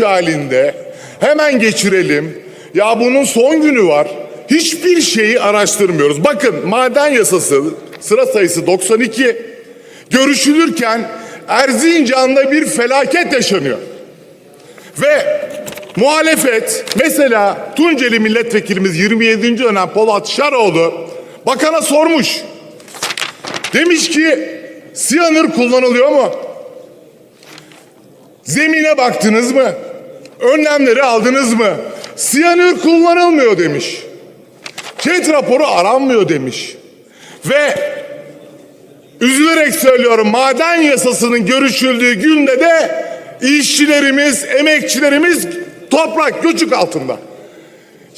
halinde hemen geçirelim. Ya bunun son günü var. Hiçbir şeyi araştırmıyoruz. Bakın maden yasası sıra sayısı 92 görüşülürken Erzincan'da bir felaket yaşanıyor. Ve muhalefet mesela Tunceli milletvekilimiz 27. dönem Polat Şaroğlu bakana sormuş. Demiş ki siyanür kullanılıyor mu? Zemine baktınız mı? Önlemleri aldınız mı? Siyanür kullanılmıyor demiş. Çet raporu aranmıyor demiş. Ve üzülerek söylüyorum maden yasasının görüşüldüğü günde de işçilerimiz, emekçilerimiz toprak göçük altında.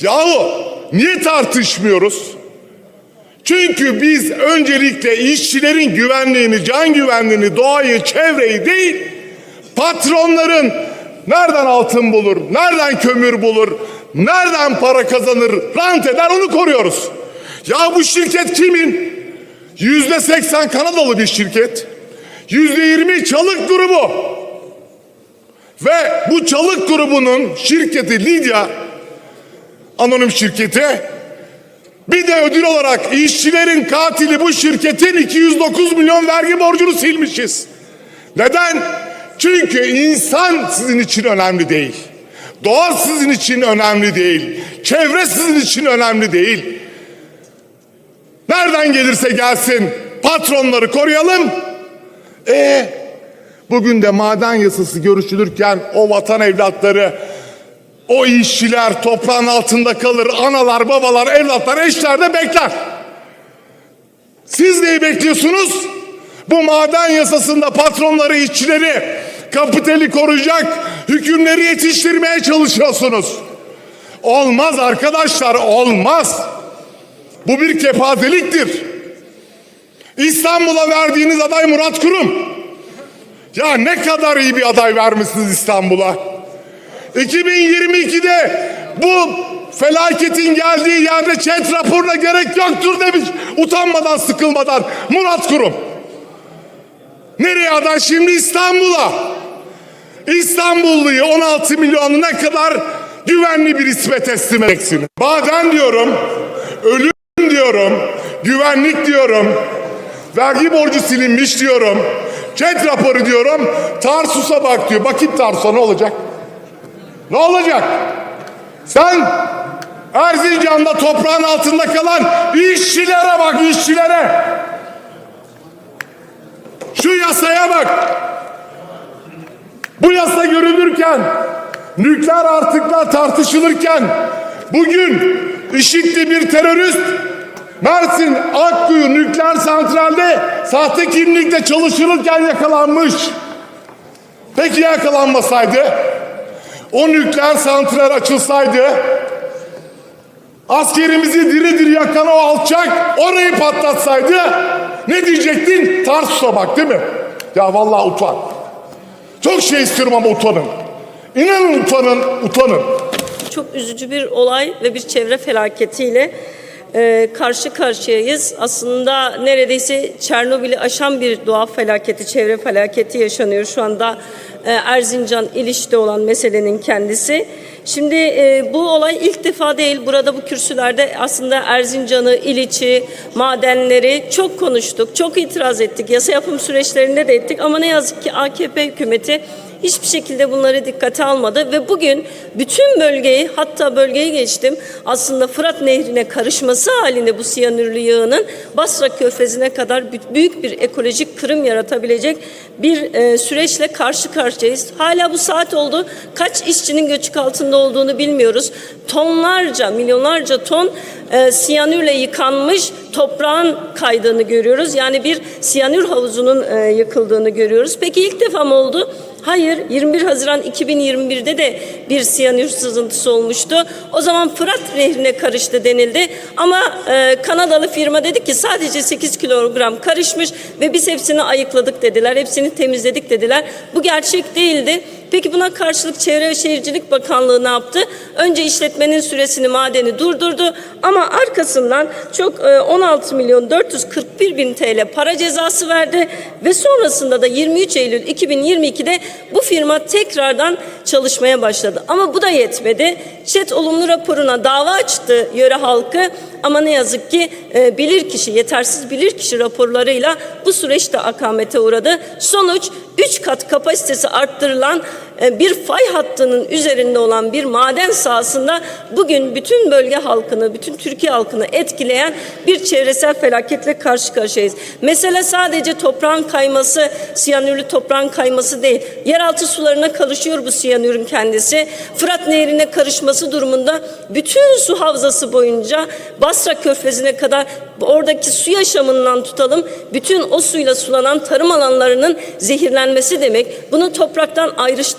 Yahu niye tartışmıyoruz? Çünkü biz öncelikle işçilerin güvenliğini, can güvenliğini, doğayı, çevreyi değil, patronların nereden altın bulur, nereden kömür bulur, nereden para kazanır, rant eder onu koruyoruz. Ya bu şirket kimin? Yüzde seksen Kanadalı bir şirket. Yüzde yirmi Çalık grubu. Ve bu Çalık grubunun şirketi Lidya anonim şirketi bir de ödül olarak işçilerin katili bu şirketin 209 milyon vergi borcunu silmişiz. Neden? Çünkü insan sizin için önemli değil. Doğa sizin için önemli değil. Çevre sizin için önemli değil. Nereden gelirse gelsin patronları koruyalım. E bugün de maden yasası görüşülürken o vatan evlatları o işçiler toprağın altında kalır. Analar, babalar, evlatlar, eşler de bekler. Siz neyi bekliyorsunuz? Bu maden yasasında patronları, işçileri, kapitali koruyacak hükümleri yetiştirmeye çalışıyorsunuz. Olmaz arkadaşlar, olmaz. Bu bir kepazeliktir. İstanbul'a verdiğiniz aday Murat Kurum. Ya ne kadar iyi bir aday vermişsiniz İstanbul'a. 2022'de bu felaketin geldiği yerde chat raporuna gerek yoktur demiş. Utanmadan sıkılmadan Murat Kurum. Nereye aday şimdi İstanbul'a? İstanbulluyu 16 milyonuna kadar güvenli bir isme teslim edeceksiniz. Maden diyorum, ölüm diyorum, güvenlik diyorum, vergi borcu silinmiş diyorum, chat raporu diyorum, Tarsus'a bak diyor. Bakayım Tarsus'a ne olacak? Ne olacak? Sen Erzincan'da toprağın altında kalan işçilere bak işçilere. Şu yasaya bak. Bu yasa görülürken nükleer artıklar tartışılırken bugün IŞİD'li bir terörist Mersin Akkuyu nükleer santralde sahte kimlikle çalışılırken yakalanmış. Peki yakalanmasaydı? O nükleer santral açılsaydı askerimizi diri diri yakan o alçak orayı patlatsaydı ne diyecektin? Tarsus'a bak değil mi? Ya vallahi utan. Çok şey istiyorum ama utanın. İnanın utanın, utanın. Çok üzücü bir olay ve bir çevre felaketiyle e, karşı karşıyayız. Aslında neredeyse Çernobil'i aşan bir doğa felaketi, çevre felaketi yaşanıyor şu anda e, Erzincan İliş'te olan meselenin kendisi. Şimdi e, bu olay ilk defa değil. Burada bu kürsülerde aslında Erzincan'ı, İliç'i, madenleri çok konuştuk, çok itiraz ettik. Yasa yapım süreçlerinde de ettik ama ne yazık ki AKP hükümeti hiçbir şekilde bunları dikkate almadı ve bugün bütün bölgeyi hatta bölgeyi geçtim aslında Fırat Nehri'ne karışması halinde bu siyanürlü yağının Basra Körfezi'ne kadar bü- büyük bir ekolojik kırım yaratabilecek bir e, süreçle karşı karşıyayız. Hala bu saat oldu. Kaç işçinin göçük altında olduğunu bilmiyoruz. Tonlarca, milyonlarca ton e, siyanürle yıkanmış toprağın kaydığını görüyoruz. Yani bir siyanür havuzunun e, yıkıldığını görüyoruz. Peki ilk defa mı oldu? Hayır, 21 Haziran 2021'de de bir siyanür sızıntısı olmuştu. O zaman Fırat Nehri'ne karıştı denildi. Ama e, Kanadalı firma dedi ki sadece 8 kilogram karışmış ve biz hepsini ayıkladık dediler. Hepsini temizledik dediler. Bu gerçek değildi. Peki buna karşılık Çevre ve Şehircilik Bakanlığı ne yaptı? Önce işletmenin süresini madeni durdurdu ama arkasından çok e, 16 milyon 441 bin TL para cezası verdi ve sonrasında da 23 Eylül 2022'de bu firma tekrardan çalışmaya başladı. Ama bu da yetmedi. ÇED olumlu raporuna dava açtı yöre halkı ama ne yazık ki e, bilirkişi, yetersiz bilirkişi raporlarıyla bu süreçte akamete uğradı. Sonuç 3 kat kapasitesi arttırılan bir fay hattının üzerinde olan bir maden sahasında bugün bütün bölge halkını, bütün Türkiye halkını etkileyen bir çevresel felaketle karşı karşıyayız. Mesele sadece toprağın kayması, siyanürlü toprağın kayması değil. Yeraltı sularına karışıyor bu siyanürün kendisi. Fırat Nehri'ne karışması durumunda bütün su havzası boyunca Basra Körfezi'ne kadar oradaki su yaşamından tutalım bütün o suyla sulanan tarım alanlarının zehirlenmesi demek. Bunun topraktan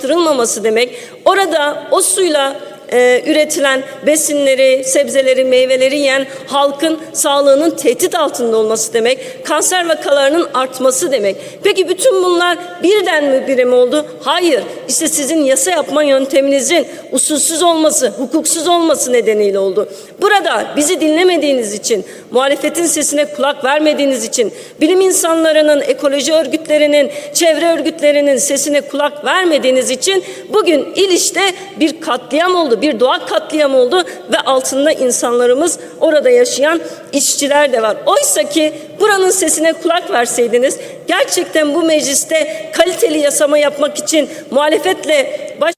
ayrıştırılmaması demek. Orada o suyla e, üretilen besinleri, sebzeleri, meyveleri yiyen halkın sağlığının tehdit altında olması demek. Kanser vakalarının artması demek. Peki bütün bunlar birden mi birim oldu? Hayır. İşte sizin yasa yapma yönteminizin usulsüz olması, hukuksuz olması nedeniyle oldu. Burada bizi dinlemediğiniz için, muhalefetin sesine kulak vermediğiniz için, bilim insanlarının, ekoloji örgütlerinin, çevre örgütlerinin sesine kulak vermediğiniz için bugün İliş'te bir katliam oldu, bir doğa katliamı oldu ve altında insanlarımız orada yaşayan işçiler de var. Oysa ki buranın sesine kulak verseydiniz gerçekten bu mecliste kaliteli yasama yapmak için muhalefetle baş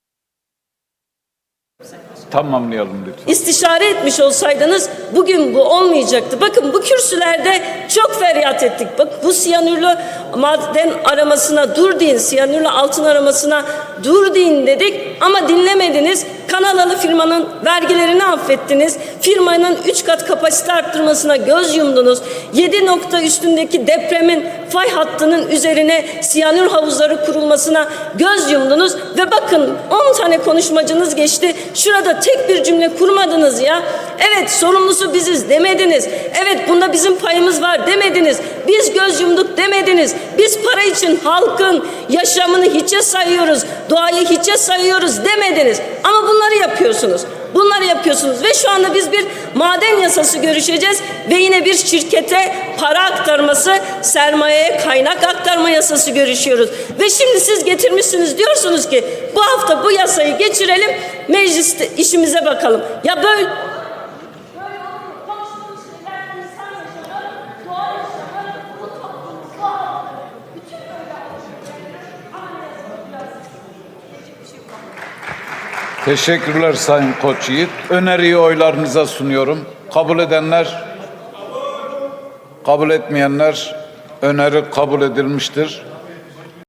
Tamamlayalım lütfen. istişare etmiş olsaydınız bugün bu olmayacaktı. Bakın bu kürsülerde çok feryat ettik. Bak bu siyanürlü maden aramasına dur deyin, siyanürlü altın aramasına dur deyin dedik ama dinlemediniz. Kanalalı firmanın vergilerini affettiniz. Firmanın 3 kat kapasite arttırmasına göz yumdunuz. 7 nokta üstündeki depremin fay hattının üzerine siyanür havuzları kurulmasına göz yumdunuz ve bakın 10 tane konuşmacınız geçti. Şurada tek bir cümle kurmadınız ya. Evet sorumlusu biziz demediniz. Evet bunda bizim payımız var demediniz. Biz göz yumduk demediniz. Biz para için halkın yaşamını hiçe sayıyoruz. Doğayı hiçe sayıyoruz demediniz. Ama bunları yapıyorsunuz. Bunları yapıyorsunuz ve şu anda biz bir maden yasası görüşeceğiz ve yine bir şirkete para aktarması, sermayeye kaynak aktarma yasası görüşüyoruz. Ve şimdi siz getirmişsiniz diyorsunuz ki bu hafta bu yasayı geçirelim, mecliste işimize bakalım. Ya böyle Teşekkürler Sayın Koç Yiğit. Öneriyi oylarınıza sunuyorum. Kabul edenler, kabul etmeyenler öneri kabul edilmiştir.